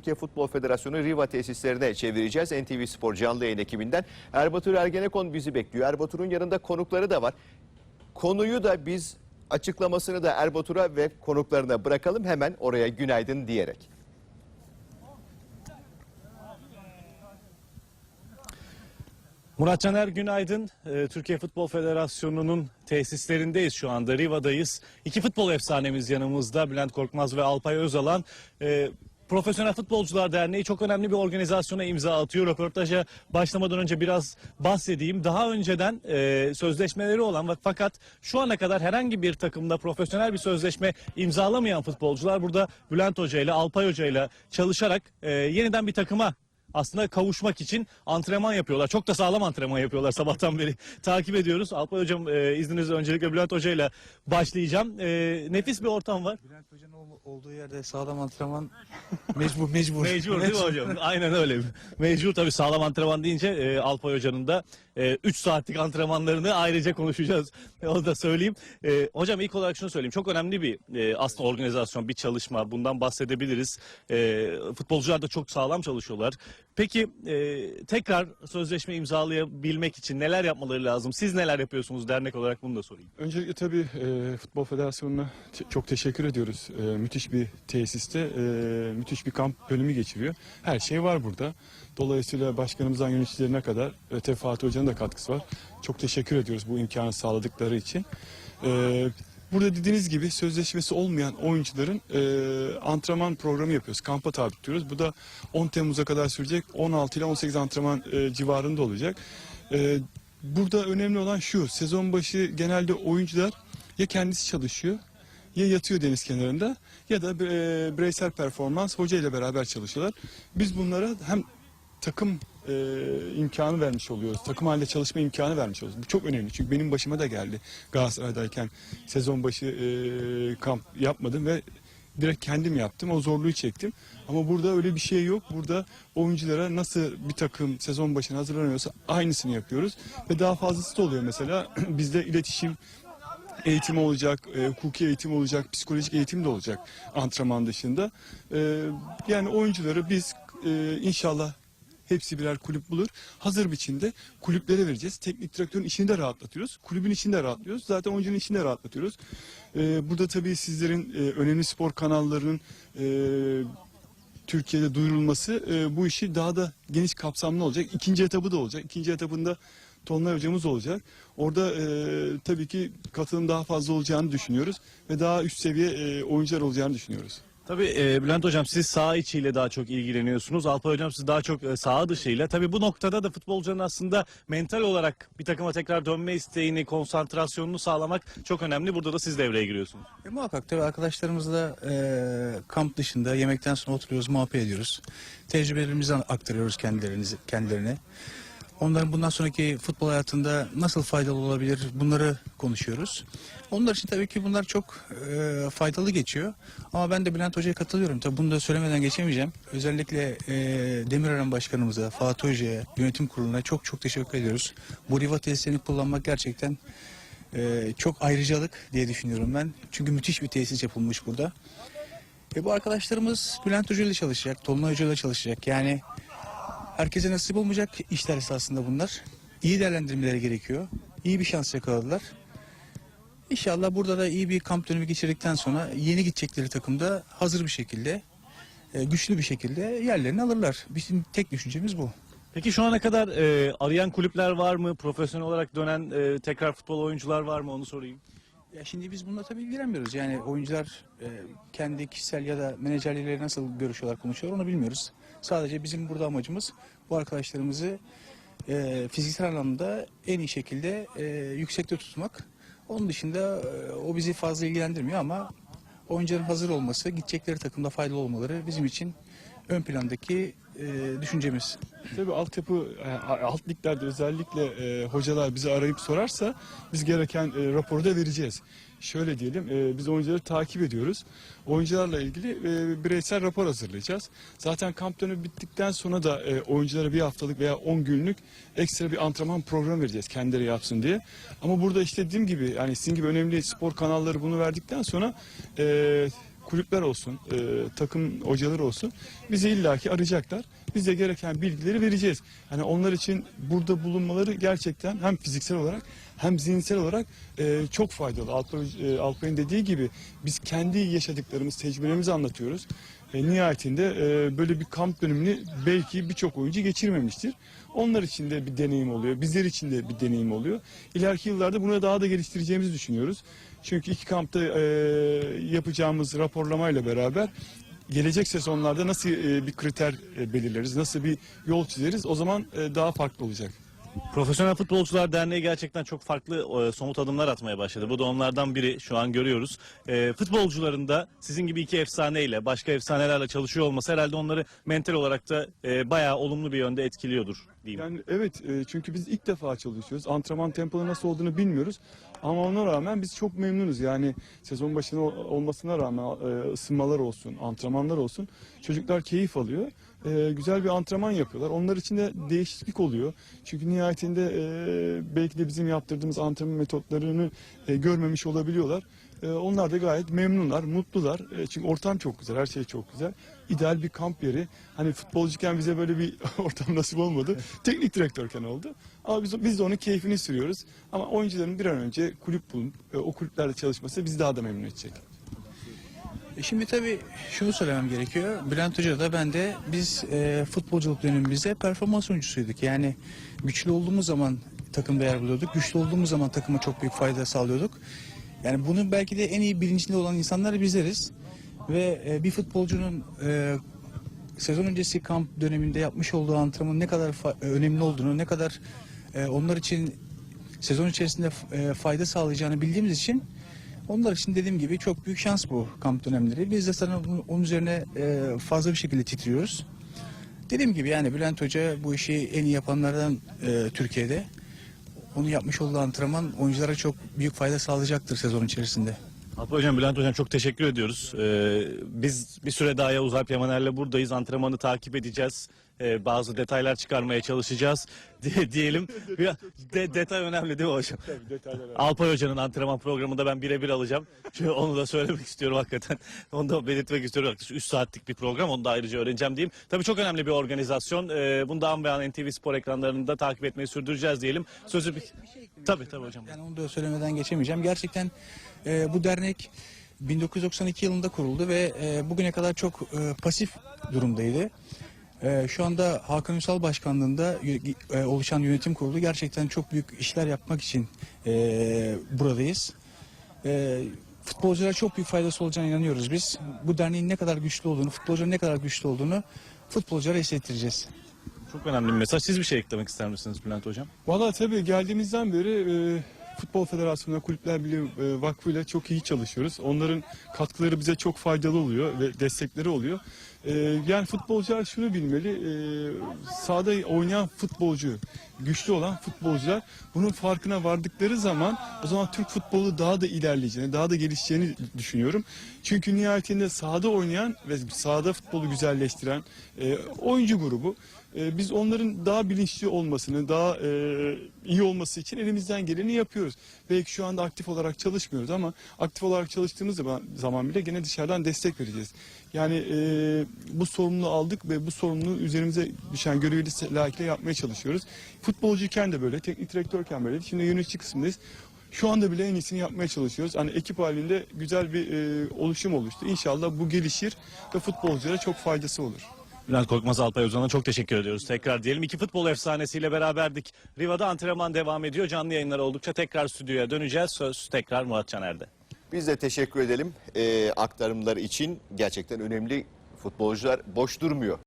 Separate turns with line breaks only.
Türkiye Futbol Federasyonu Riva tesislerine çevireceğiz. NTV Spor canlı yayın ekibinden. Erbatur Ergenekon bizi bekliyor. Erbatur'un yanında konukları da var. Konuyu da biz açıklamasını da Erbatur'a ve konuklarına bırakalım. Hemen oraya günaydın diyerek.
Murat Caner günaydın. Ee, Türkiye Futbol Federasyonu'nun tesislerindeyiz şu anda. Riva'dayız. İki futbol efsanemiz yanımızda. Bülent Korkmaz ve Alpay Özalan. Profesyonel Futbolcular Derneği çok önemli bir organizasyona imza atıyor. Röportaja başlamadan önce biraz bahsedeyim. Daha önceden e, sözleşmeleri olan fakat şu ana kadar herhangi bir takımda profesyonel bir sözleşme imzalamayan futbolcular burada Bülent Hoca ile Alpay Hoca ile çalışarak e, yeniden bir takıma aslında kavuşmak için antrenman yapıyorlar. Çok da sağlam antrenman yapıyorlar sabahtan beri. Takip ediyoruz. Alpay Hocam e, izninizle öncelikle Bülent Hoca ile başlayacağım. E, nefis bir ortam var.
Bülent Hoca'nın ol- olduğu yerde sağlam antrenman mecbur mecbur.
Mecbur değil mi hocam? Aynen öyle. Mecbur tabii sağlam antrenman deyince e, Alpay Hoca'nın da 3 saatlik antrenmanlarını ayrıca konuşacağız. Onu da söyleyeyim. E, hocam ilk olarak şunu söyleyeyim. Çok önemli bir e, aslında organizasyon, bir çalışma. Bundan bahsedebiliriz. E, futbolcular da çok sağlam çalışıyorlar. Peki e, tekrar sözleşme imzalayabilmek için neler yapmaları lazım? Siz neler yapıyorsunuz dernek olarak bunu da sorayım.
Öncelikle tabii e, Futbol Federasyonu'na te- çok teşekkür ediyoruz. E, müthiş bir tesiste, e, müthiş bir kamp bölümü geçiriyor. Her şey var burada. Dolayısıyla başkanımızdan yöneticilerine kadar ve Fatih Hoca'nın da katkısı var. Çok teşekkür ediyoruz bu imkanı sağladıkları için. E, burada dediğiniz gibi sözleşmesi olmayan oyuncuların e, antrenman programı yapıyoruz. Kampa tabi tutuyoruz. Bu da 10 Temmuz'a kadar sürecek. 16 ile 18 antrenman e, civarında olacak. E, Burada önemli olan şu, sezon başı genelde oyuncular ya kendisi çalışıyor ya yatıyor deniz kenarında ya da e, bireysel performans hoca ile beraber çalışıyorlar. Biz bunlara hem takım e, imkanı vermiş oluyoruz, takım halinde çalışma imkanı vermiş oluyoruz. Bu çok önemli çünkü benim başıma da geldi Galatasaray'dayken sezon başı e, kamp yapmadım ve direkt kendim yaptım. O zorluğu çektim. Ama burada öyle bir şey yok. Burada oyunculara nasıl bir takım sezon başına hazırlanıyorsa aynısını yapıyoruz. Ve daha fazlası da oluyor mesela. Bizde iletişim eğitimi olacak, e, hukuki eğitim olacak, psikolojik eğitim de olacak antrenman dışında. E, yani oyuncuları biz e, inşallah hepsi birer kulüp bulur. Hazır biçimde kulüplere vereceğiz. Teknik direktörün işini de rahatlatıyoruz. Kulübün işini de rahatlıyoruz. Zaten oyuncunun işini de rahatlatıyoruz. E, burada tabii sizlerin e, önemli spor kanallarının e, Türkiye'de duyurulması e, bu işi daha da geniş kapsamlı olacak. İkinci etabı da olacak. İkinci etabında Tonlay hocamız olacak. Orada e, tabii ki katılım daha fazla olacağını düşünüyoruz ve daha üst seviye e, oyuncular olacağını düşünüyoruz.
Tabii e, Bülent Hocam siz saha içiyle daha çok ilgileniyorsunuz. Alpay Hocam siz daha çok e, saha dışıyla. Tabii bu noktada da futbolcunun aslında mental olarak bir takıma tekrar dönme isteğini, konsantrasyonunu sağlamak çok önemli. Burada da siz devreye giriyorsunuz.
E, muhakkak tabii arkadaşlarımızla e, kamp dışında yemekten sonra oturuyoruz, muhabbet ediyoruz. Tecrübelerimizi aktarıyoruz kendilerinizi, kendilerine. Onların bundan sonraki futbol hayatında nasıl faydalı olabilir bunları konuşuyoruz. Onlar için tabii ki bunlar çok e, faydalı geçiyor. Ama ben de Bülent Hoca'ya katılıyorum. Tabii bunu da söylemeden geçemeyeceğim. Özellikle e, Demirören Başkanımıza, Fatih Hoca'ya, yönetim kuruluna çok çok teşekkür ediyoruz. Bu Riva tesislerini kullanmak gerçekten e, çok ayrıcalık diye düşünüyorum ben. Çünkü müthiş bir tesis yapılmış burada. E, bu arkadaşlarımız Bülent Hoca ile çalışacak, Tolunay Hoca ile çalışacak. Yani herkese nasip olmayacak işler esasında bunlar. İyi değerlendirmeleri gerekiyor. İyi bir şans yakaladılar. İnşallah burada da iyi bir kamp dönemi geçirdikten sonra yeni gidecekleri takımda hazır bir şekilde, e, güçlü bir şekilde yerlerini alırlar. Bizim tek düşüncemiz bu.
Peki şu ana kadar e, arayan kulüpler var mı? Profesyonel olarak dönen e, tekrar futbol oyuncular var mı? Onu sorayım.
Ya şimdi biz bununla tabii ilgilenmiyoruz. Yani oyuncular e, kendi kişisel ya da menajerleriyle nasıl görüşüyorlar, konuşuyorlar onu bilmiyoruz. Sadece bizim burada amacımız bu arkadaşlarımızı e, fiziksel anlamda en iyi şekilde e, yüksekte tutmak. Onun dışında e, o bizi fazla ilgilendirmiyor ama oyuncuların hazır olması, gidecekleri takımda faydalı olmaları bizim için ön plandaki e, düşüncemiz.
Tabii altyapı, e, alt liglerde özellikle e, hocalar bizi arayıp sorarsa biz gereken e, raporu da vereceğiz. Şöyle diyelim, e, biz oyuncuları takip ediyoruz. Oyuncularla ilgili e, bireysel rapor hazırlayacağız. Zaten kamp dönemi bittikten sonra da e, oyunculara bir haftalık veya 10 günlük ekstra bir antrenman programı vereceğiz kendileri yapsın diye. Ama burada işte dediğim gibi yani sizin gibi önemli spor kanalları bunu verdikten sonra e, kulüpler olsun, e, takım hocaları olsun bizi illaki arayacaklar. Biz de gereken bilgileri vereceğiz. Yani onlar için burada bulunmaları gerçekten hem fiziksel olarak hem zihinsel olarak e, çok faydalı. E, Alpay'ın dediği gibi biz kendi yaşadıklarımız, tecrübelerimizi anlatıyoruz. E, nihayetinde e, böyle bir kamp dönemini belki birçok oyuncu geçirmemiştir. Onlar için de bir deneyim oluyor. Bizler için de bir deneyim oluyor. İleriki yıllarda bunu daha da geliştireceğimizi düşünüyoruz. Çünkü iki kampta e, yapacağımız raporlamayla beraber gelecek sezonlarda nasıl e, bir kriter e, belirleriz, nasıl bir yol çizeriz o zaman daha farklı olacak.
Profesyonel Futbolcular Derneği gerçekten çok farklı e, somut adımlar atmaya başladı. Bu da onlardan biri şu an görüyoruz. E, futbolcuların da sizin gibi iki efsaneyle, başka efsanelerle çalışıyor olması herhalde onları mental olarak da e, bayağı olumlu bir yönde etkiliyordur diyeyim.
Yani evet e, çünkü biz ilk defa çalışıyoruz. Antrenman tempoları nasıl olduğunu bilmiyoruz. Ama ona rağmen biz çok memnunuz. Yani sezon başına ol- olmasına rağmen e, ısınmalar olsun, antrenmanlar olsun. Çocuklar keyif alıyor. E, güzel bir antrenman yapıyorlar. Onlar için de değişiklik oluyor. Çünkü nihayetinde e, belki de bizim yaptırdığımız antrenman metotlarını e, görmemiş olabiliyorlar. E, onlar da gayet memnunlar, mutlular. E, çünkü ortam çok güzel, her şey çok güzel. İdeal bir kamp yeri. Hani futbolcuken bize böyle bir ortam nasip olmadı. Teknik direktörken oldu. Ama biz, biz de onun keyfini sürüyoruz. Ama oyuncuların bir an önce kulüp bulup e, o kulüplerde çalışması bizi daha da memnun edecek.
E Şimdi tabii şunu söylemem gerekiyor. Bülent Hoca da ben de biz e, futbolculuk dönemimizde performans oyuncusuyduk. Yani güçlü olduğumuz zaman takımda yer buluyorduk. Güçlü olduğumuz zaman takıma çok büyük fayda sağlıyorduk. Yani bunun belki de en iyi bilincinde olan insanlar bizleriz. Ve e, bir futbolcunun e, sezon öncesi kamp döneminde yapmış olduğu antrenmanın ne kadar fa- önemli olduğunu, ne kadar e, onlar için sezon içerisinde e, fayda sağlayacağını bildiğimiz için onlar için dediğim gibi çok büyük şans bu kamp dönemleri. Biz de sana onun üzerine e, fazla bir şekilde titriyoruz. Dediğim gibi yani Bülent Hoca bu işi en iyi yapanlardan e, Türkiye'de. Onun yapmış olduğu antrenman oyunculara çok büyük fayda sağlayacaktır sezon içerisinde.
Alpay Hocam, Bülent Hocam çok teşekkür ediyoruz. Ee, biz bir süre daha Yavuz Alp Yamaner'le buradayız. Antrenmanı takip edeceğiz. Ee, bazı detaylar çıkarmaya çalışacağız diye diyelim. De- detay önemli değil mi hocam? Alpay Hoca'nın antrenman programında ben birebir alacağım. Çünkü onu da söylemek istiyorum hakikaten. Onu da belirtmek istiyorum. Yaklaşık 3 saatlik bir program. Onu da ayrıca öğreneceğim diyeyim. Tabii çok önemli bir organizasyon. Ee, bunu da an be an NTV Spor ekranlarında takip etmeyi sürdüreceğiz diyelim. Sözü bir... Tabii tabii hocam.
Yani onu da söylemeden geçemeyeceğim. Gerçekten e, bu dernek 1992 yılında kuruldu ve e, bugüne kadar çok e, pasif durumdaydı. E, şu anda Hakan Ünsal başkanlığında e, oluşan yönetim kurulu gerçekten çok büyük işler yapmak için e, buradayız. E, futbolculara çok büyük faydası olacağına inanıyoruz biz. Bu derneğin ne kadar güçlü olduğunu, futbolcuların ne kadar güçlü olduğunu futbolculara hissettireceğiz.
Çok önemli bir mesaj. Siz bir şey eklemek ister misiniz Bülent Hocam?
Valla tabii geldiğimizden beri e, Futbol Federasyonu, Kulüpler Birliği e, Vakfı ile çok iyi çalışıyoruz. Onların katkıları bize çok faydalı oluyor ve destekleri oluyor. E, yani futbolcular şunu bilmeli, e, sahada oynayan futbolcu, güçlü olan futbolcular bunun farkına vardıkları zaman o zaman Türk futbolu daha da ilerleyeceğini, daha da gelişeceğini düşünüyorum. Çünkü nihayetinde sahada oynayan ve sahada futbolu güzelleştiren e, oyuncu grubu e, biz onların daha bilinçli olmasını, daha e, iyi olması için elimizden geleni yapıyoruz. Belki şu anda aktif olarak çalışmıyoruz ama aktif olarak çalıştığımız zaman, zaman bile gene dışarıdan destek vereceğiz. Yani e, bu sorumluluğu aldık ve bu sorumluluğu üzerimize düşen görevi layıkıyla yapmaya çalışıyoruz. Futbolcuyken de böyle, teknik direktörken böyle, şimdi yönetici kısmındayız. Şu anda bile en iyisini yapmaya çalışıyoruz. Hani ekip halinde güzel bir e, oluşum oluştu. İnşallah bu gelişir ve futbolculara çok faydası olur.
Bülent Korkmaz Alpay Ozan'a çok teşekkür ediyoruz. Tekrar diyelim iki futbol efsanesiyle beraberdik. Riva'da antrenman devam ediyor. Canlı yayınlar oldukça tekrar stüdyoya döneceğiz. Söz tekrar Murat Caner'de.
Biz de teşekkür edelim e, aktarımlar için. Gerçekten önemli futbolcular boş durmuyor.